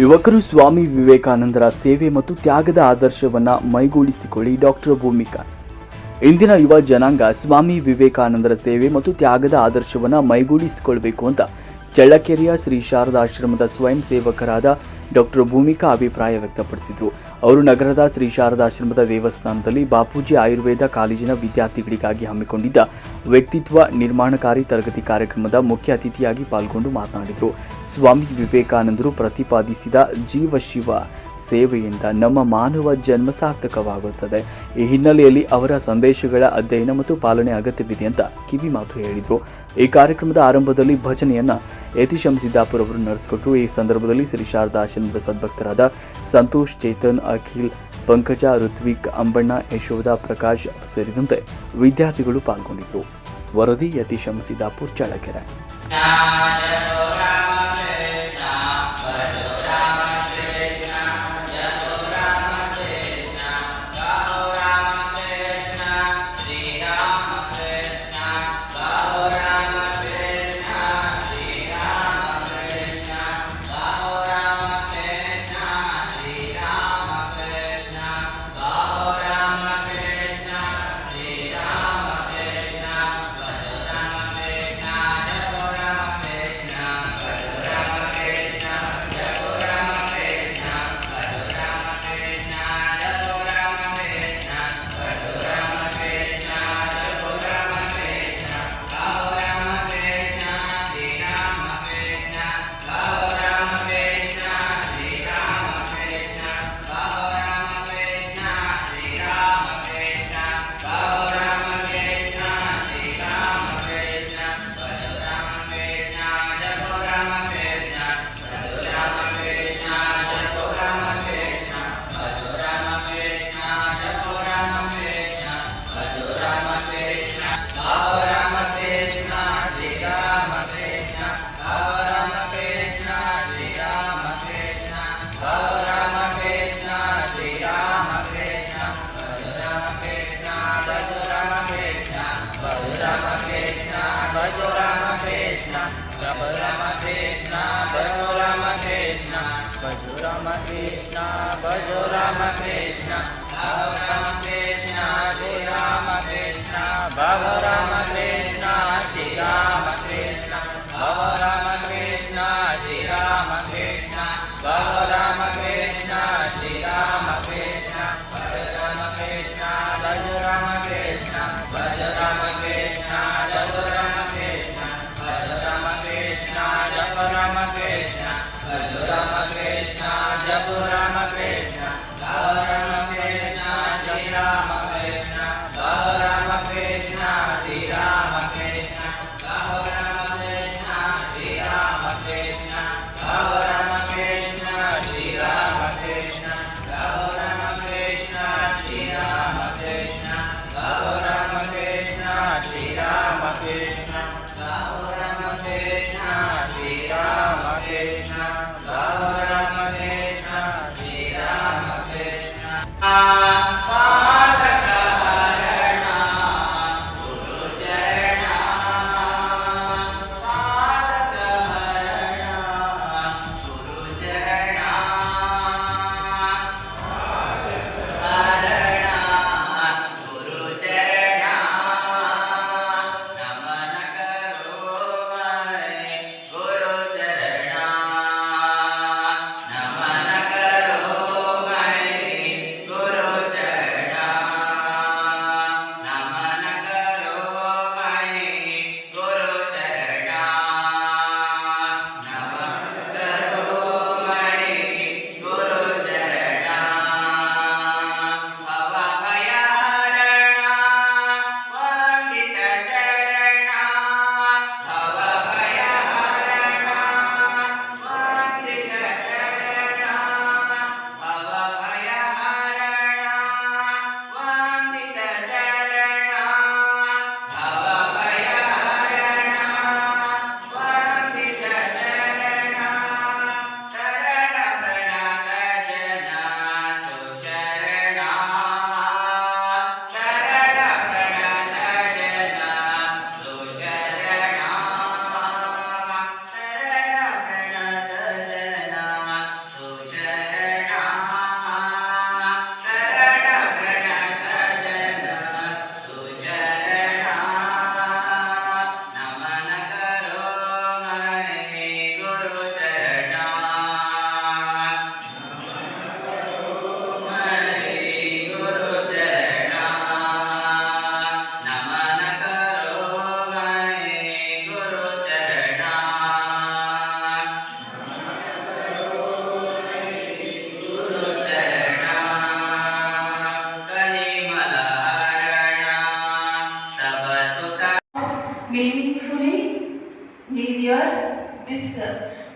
ಯುವಕರು ಸ್ವಾಮಿ ವಿವೇಕಾನಂದರ ಸೇವೆ ಮತ್ತು ತ್ಯಾಗದ ಆದರ್ಶವನ್ನ ಮೈಗೂಡಿಸಿಕೊಳ್ಳಿ ಡಾಕ್ಟರ್ ಭೂಮಿಕಾ. ಇಂದಿನ ಯುವ ಜನಾಂಗ ಸ್ವಾಮಿ ವಿವೇಕಾನಂದರ ಸೇವೆ ಮತ್ತು ತ್ಯಾಗದ ಆದರ್ಶವನ್ನ ಮೈಗೂಡಿಸಿಕೊಳ್ಬೇಕು ಅಂತ ಚಳ್ಳಕೆರೆಯ ಶ್ರೀ ಶಾರದಾಶ್ರಮದ ಸ್ವಯಂ ಸೇವಕರಾದ ಡಾಕ್ಟರ್ ಭೂಮಿಕಾ ಅಭಿಪ್ರಾಯ ವ್ಯಕ್ತಪಡಿಸಿದರು. ಅವರು ನಗರದ ಶ್ರೀ ಶಾರದಾಶ್ರಮದ ದೇವಸ್ಥಾನದಲ್ಲಿ ಬಾಪೂಜಿ ಆಯುರ್ವೇದ ಕಾಲೇಜಿನ ವಿದ್ಯಾರ್ಥಿಗಳಿಗಾಗಿ ಹಮ್ಮಿಕೊಂಡಿದ್ದ ವ್ಯಕ್ತಿತ್ವ ನಿರ್ಮಾಣಕಾರಿ ತರಗತಿ ಕಾರ್ಯಕ್ರಮದ ಮುಖ್ಯ ಅತಿಥಿಯಾಗಿ ಪಾಲ್ಗೊಂಡು ಮಾತನಾಡಿದರು. ಸ್ವಾಮಿ ವಿವೇಕಾನಂದರು ಪ್ರತಿಪಾದಿಸಿದ ಜೀವ ಶಿವ ಸೇವೆಯಿಂದ ನಮ್ಮ ಮಾನವ ಜನ್ಮ ಸಾರ್ಥಕವಾಗುತ್ತದೆ. ಈ ಹಿನ್ನೆಲೆಯಲ್ಲಿ ಅವರ ಸಂದೇಶಗಳ ಅಧ್ಯಯನ ಮತ್ತು ಪಾಲನೆ ಅಗತ್ಯವಿದೆ ಅಂತ ಕಿವಿ ಮಾತು ಹೇಳಿದರು. ಈ ಕಾರ್ಯಕ್ರಮದ ಆರಂಭದಲ್ಲಿ ಭಜನೆಯನ್ನು ಯತಿಶಂ ಸಿದ್ದಾಪುರ ಅವರು ನಡೆಸಿಕೊಟ್ಟರು ಈ ಸಂದರ್ಭದಲ್ಲಿ ಶ್ರೀ ಶಾರದಾ ಆಶ್ರಮದ ಸದ್ಭಕ್ತರಾದ ಸಂತೋಷ್, ಚೇತನ್, ಅಖಿಲ್, ಪಂಕಜ, ಋತ್ವಿಕ್, ಅಂಬಣ್ಣ, ಯಶೋಧ, ಪ್ರಕಾಶ್ ಸೇರಿದಂತೆ ವಿದ್ಯಾರ್ಥಿಗಳು ಪಾಲ್ಗೊಂಡಿದ್ದರು. ವರದಿ ಯತೀಶಂ Siddapur Challakere. sama.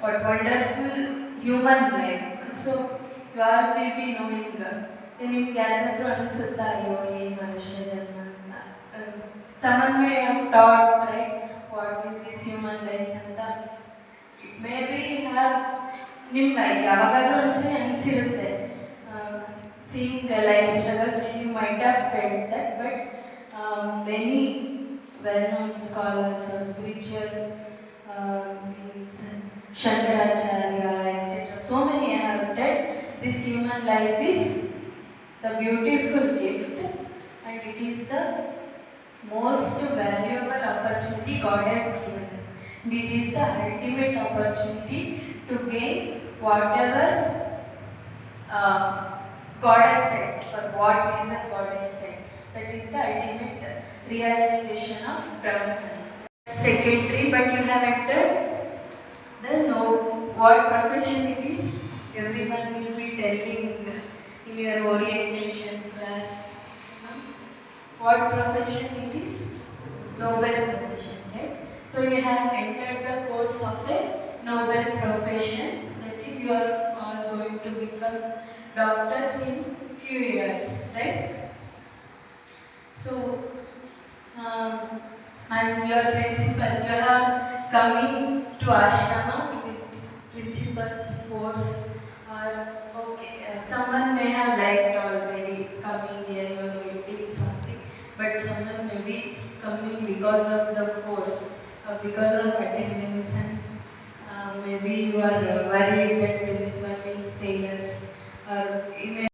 what wonderful human life. So you all will be knowing. uh, ನಿಮ್ಗೆ ಯಾರಿಗಾದ್ರೂ ಅನಿಸುತ್ತಾ ಅಯ್ಯೋ ಏನು ಮನುಷ್ಯ ಜನ್ಮ ಅಂತ summon May taught right what is this human life ಅಂತ ಇಟ್ ಮೇ ಬಿ ಹ್ಯಾವ್ ನಿಮ್ಗೆ ಯಾವಾಗಾದ್ರೂ ಅನಿಸಿ ಅನಿಸಿರುತ್ತೆ seeing the life struggles you might have felt that but many well known scholars R spiritual means Shankaracharya, etc. So many have said this human life is the beautiful gift and it is the most valuable opportunity God has given us. And it is the ultimate opportunity to gain whatever uh, God has said, for what reason God has said. That is the ultimate realization of Brahman. Secondary, but you have entered the know what profession it is. Everyone will be telling in your orientation class. What profession it is? Noble profession, right? So you have entered the course of a noble profession. That is, you are all going to become doctors in few years, right? So, um, and your principal, you are coming to ashrama with principal's force or okay, uh, someone may have liked already coming here, or getting something, but someone may be coming because of the force, or because of attendance and uh, maybe you are uh, worried that